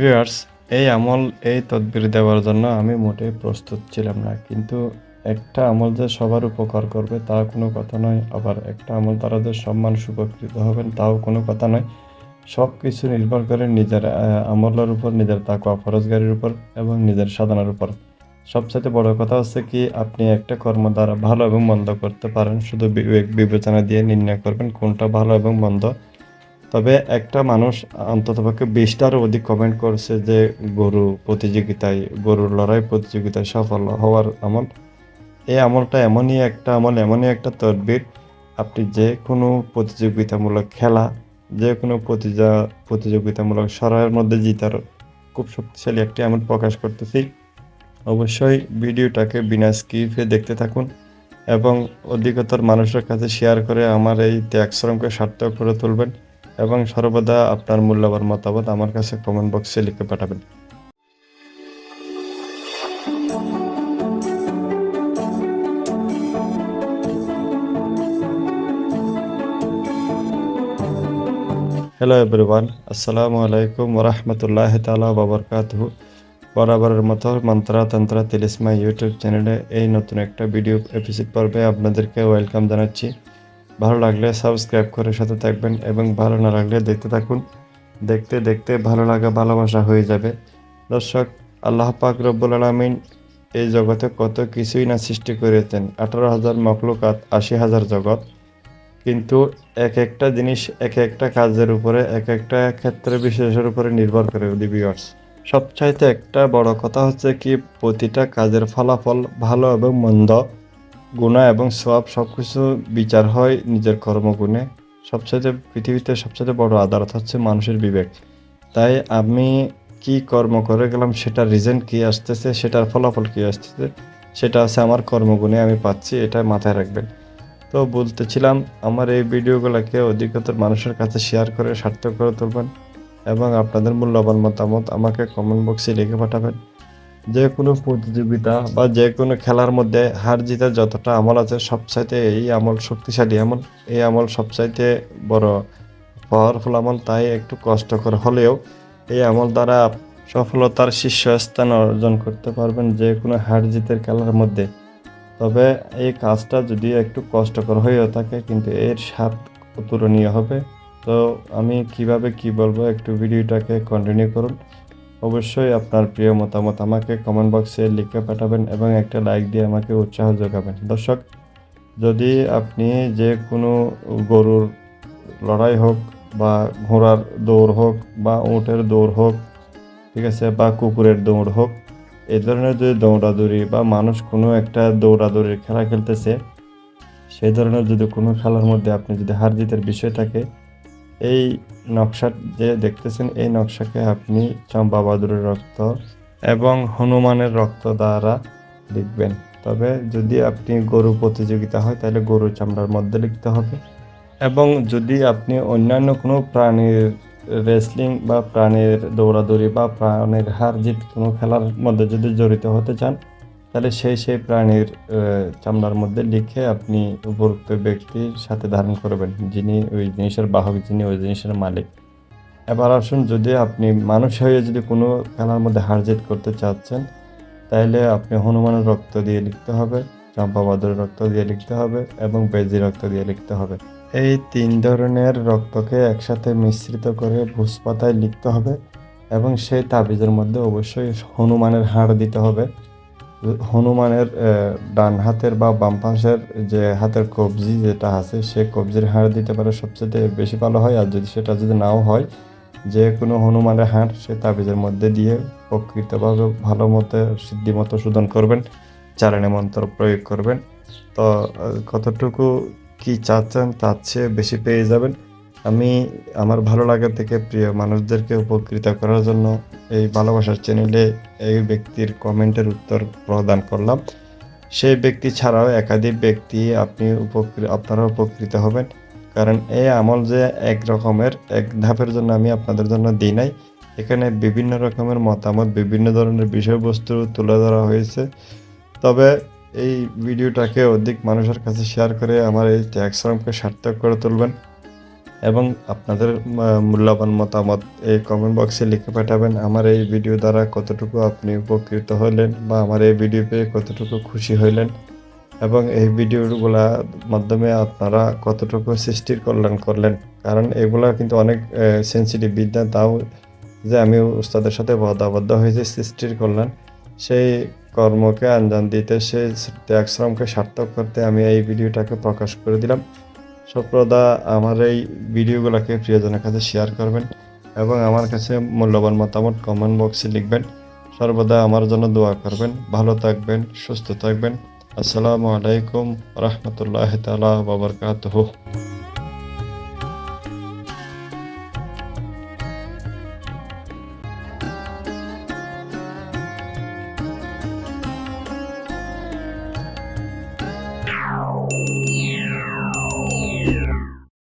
Viewers এই আমল, এই তদবির দেওয়ার জন্য আমি মোটেই প্রস্তুত ছিলাম না। কিন্তু একটা আমল যে সবার উপকার করবে তা কোনো কথা নয়। আবার একটা আমল তারা যে সম্মান সুপকৃত হবেন তাও কোনো কথা নয়। সব কিছু নির্ভর করে নিজের আমলের উপর, নিজের তাকওয়া, ফরজগারির উপর এবং নিজের সাধনার উপর। সবচেয়ে বড় কথা হচ্ছে কি, আপনি একটা কর্ম দ্বারা ভালো এবং মন্দ করতে পারেন। শুধু বিবেক বিবেচনা দিয়ে নির্ণয় করবেন কোনটা ভালো এবং মন্দ। তবে একটা মানুষ অন্ততপক্ষে বিশটারও অধিক কমেন্ট করছে যে গরু প্রতিযোগিতায়, গরুর লড়াই প্রতিযোগিতায় সফল হওয়ার আমল। এই আমলটা এমনই একটা আমল, এমনই একটা তদবির। আপনি যে কোনো প্রতিযোগিতামূলক খেলা, যে কোনো প্রতিযা প্রতিযোগিতামূলক সরাইয়ের মধ্যে জিতার খুব শক্তিশালী একটি আমল প্রকাশ করতেছি। অবশ্যই ভিডিওটাকে বিনা স্কিপে দেখতে থাকুন এবং অধিকতর মানুষের কাছে শেয়ার করে আমার এই ত্যাগ শ্রমকে সার্থক করে তুলবেন। এবং সর্বদা আপনার মূল্যবান মতামত আমার কাছে কমেন্ট বক্সে লিখে পাঠাবেন। হ্যালো এভরিওয়ান আসসালামু আলাইকুম ওরহমতুল্লাহ তালা বাবরকাতহু বরাবরের মতো মন্ত্রা তন্ত্রা তিলিসমা ইউটিউব চ্যানেলে এই নতুন একটা ভিডিও এপিসোড পর্বে আপনাদেরকে ওয়েলকাম জানাচ্ছি। ভালো লাগলে সাবস্ক্রাইব করে সাথে থাকবেন এবং ভালো না লাগলে দেখতে থাকুন। দেখতে দেখতে ভালো লাগা, ভালোবাসা হয়ে যাবে। দর্শক, আল্লাহ পাক রব্বুল আলমিন এই জগতে কত কিছুই না সৃষ্টি করেছেন। আঠারো হাজার মখলুকাত, আশি হাজার জগৎ। কিন্তু এক একটা জিনিস, এক একটা কাজের উপরে, এক একটা ক্ষেত্রে বিশেষের উপরে নির্ভর করে ভিউয়ার্স সবচাইতে একটা বড় কথা হচ্ছে কি, প্রতিটা কাজের ফলাফল ভালো এবং মন্দ গুণা এবং সব সব কিছু বিচার হয় নিজের কর্মগুণে। সবচেয়ে পৃথিবীতে সবচেয়ে বড় আদালত হচ্ছে মানুষের বিবেক। তাই আমি কি কর্ম করে গেলাম সেটার রিজন কি আসতেছে, সেটার ফলাফল কি আসতেছে, সেটা আছে আমার কর্মগুণে আমি পাচ্ছি, এটা মাথায় রাখবেন। তো বলতেছিলাম, আমার এই ভিডিওগুলোকে অধিকতর মানুষের কাছে শেয়ার করে সার্থক করে তুলবেন এবং আপনাদের মূল্যবান মতামত আমাকে কমেন্ট বক্সে লিখে পাঠাবেন। যে কোনো প্রতিযোগিতা বা যে কোনো খেলার মধ্যে হার জিতার যতটা আমল আছে, সবচাইতে এই আমল শক্তিশালী। এমন এই আমল সবচাইতে বড় পাওয়ারফুল আমল, তাই একটু কষ্টকর হলেও এই আমল দ্বারা সফলতার শীর্ষস্থান অর্জন করতে পারবেন যে কোনো হার জিতের খেলার মধ্যে। তবে এই কাজটা যদি একটু কষ্টকর হয়েও থাকে, কিন্তু এর স্বাদ অতুলনীয় হবে। তো আমি কীভাবে কি বলব, একটু ভিডিওটাকে কন্টিনিউ করুন। অবশ্যই আপনার প্রিয় মতামত আমাকে কমেন্ট বক্সে লিখে পাঠাবেন এবং একটা লাইক দিয়ে আমাকে উৎসাহ যোগাবেন। দর্শক, যদি আপনি যে কোনো গরুর লড়াই হোক বা ঘোড়ার দৌড় হোক বা উঁটের দৌড় হোক, ঠিক আছে, বা কুকুরের দৌড় হোক এই ধরনের যদি দৌড়াদৌড়ি বা মানুষ কোনো একটা দৌড়াদৌড়ির খেলা খেলতেছে সেই ধরনের যদি কোনো খেলার মধ্যে আপনি যদি হার জিতের বিষয় থাকে এই নকশা যে দেখতেছেন, এই নকশাকে আপনি চম্পা বাদুরের রক্ত এবং হনুমানের রক্ত দ্বারা লিখবেন। তবে যদি আপনি গরু প্রতিযোগিতা হয়, তাহলে গরুর চামড়ার মধ্যে লিখতে হবে। এবং যদি আপনি অন্যান্য কোনো প্রাণীর রেসলিং বা প্রাণীর দৌড়াদৌড়ি বা প্রাণীর হার জিত কোনো খেলার মধ্যে যদি জড়িত হতে চান তাহলে সেই সেই প্রাণীর চামড়ার মধ্যে লিখে আপনি উপরোক্ত ব্যক্তির সাথে ধারণ করবেন, যিনি ওই জিনিসের বাহক, যিনি ওই জিনিসের মালিক। এবার আসুন, যদি আপনি মানুষ হয়ে যদি কোনো খেলার মধ্যে হার জিত করতে চাচ্ছেন, তাহলে আপনি হনুমানের রক্ত দিয়ে লিখতে হবে চম্পাবাদুরের রক্ত দিয়ে লিখতে হবে এবং বেজি রক্ত দিয়ে লিখতে হবে। এই তিন ধরনের রক্তকে একসাথে মিশ্রিত করে ভুজ পাতায় লিখতে হবে এবং সেই তাবিজের মধ্যে অবশ্যই হনুমানের হাড় দিতে হবে। হনুমানের ডান হাতের বা বাম পাশের যে হাতের কবজি যেটা আছে, সে কবজির হাড় দিতে পারে সবচেয়ে বেশি ভালো হয়। আর যদি সেটা যদি নাও হয়, যে কোনো হনুমানের হাড় সে তাবিজের মধ্যে দিয়ে প্রকৃতভাবে ভালো মতো, সিদ্ধি মতো শোধন করবেন চারণে মন্ত্র প্রয়োগ করবেন। তো কতটুকু কি চাচ্ছেন তার চেয়ে বেশি পেয়ে যাবেন। আমি আমার ভালো লাগা থেকে প্রিয় মানুষদেরকে উপকৃত করার জন্য এই ভালোবাসার চ্যানেলে এই ব্যক্তির কমেন্টের উত্তর প্রদান করলাম। সেই ব্যক্তি ছাড়াও একাধিক ব্যক্তি আপনি উপকৃত আপনারা উপকৃত হবেন। কারণ এই আমল যে এক রকমের, এক ধাপের জন্য আমি আপনাদের জন্য দিই নাই। এখানে বিভিন্ন রকমের মতামত, বিভিন্ন ধরনের বিষয়বস্তু তুলে ধরা হয়েছে। তবে এই ভিডিওটাকে অধিক মানুষের কাছে শেয়ার করে আমার এই ত্যাগ শ্রমকে সার্থক করে তুলবেন। এবং আপনাদের মূল্যবান মতামত এই কমেন্ট বক্সে লিখে পাঠাবেন। আমার এই ভিডিও দ্বারা কতটুকু আপনি উপকৃত হলেন বা আমার এই ভিডিও পেয়ে কতটুকু খুশি হইলেন এবং এই ভিডিওগুলা মাধ্যমে আপনারা কতটুকু সৃষ্টির কল্যাণ করলেন। কারণ এগুলা কিন্তু অনেক সেন্সিটিভ বিদ্যা। তাও যে আমি উস্তাদের সাথে বদাবদ্ধ হয়েছি সৃষ্টির কল্যাণ, সেই কর্মকে আঞ্জাম দিতে, সেই ত্যাগ শ্রমকে সার্থক করতে আমি এই ভিডিওটাকে প্রকাশ করে দিলাম। সপ্রদা, আমার এই ভিডিওগুলোকে প্রিয়জনের কাছে শেয়ার করবেন এবং আমার কাছে মূল্যবান মতামত কমেন্ট বক্সে লিখবেন। সর্বদা আমার জন্য দোয়া করবেন। ভালো থাকবেন, সুস্থ থাকবেন। আসসালামু আলাইকুম রহমতুল্লাহ তালা বাবরকাতহ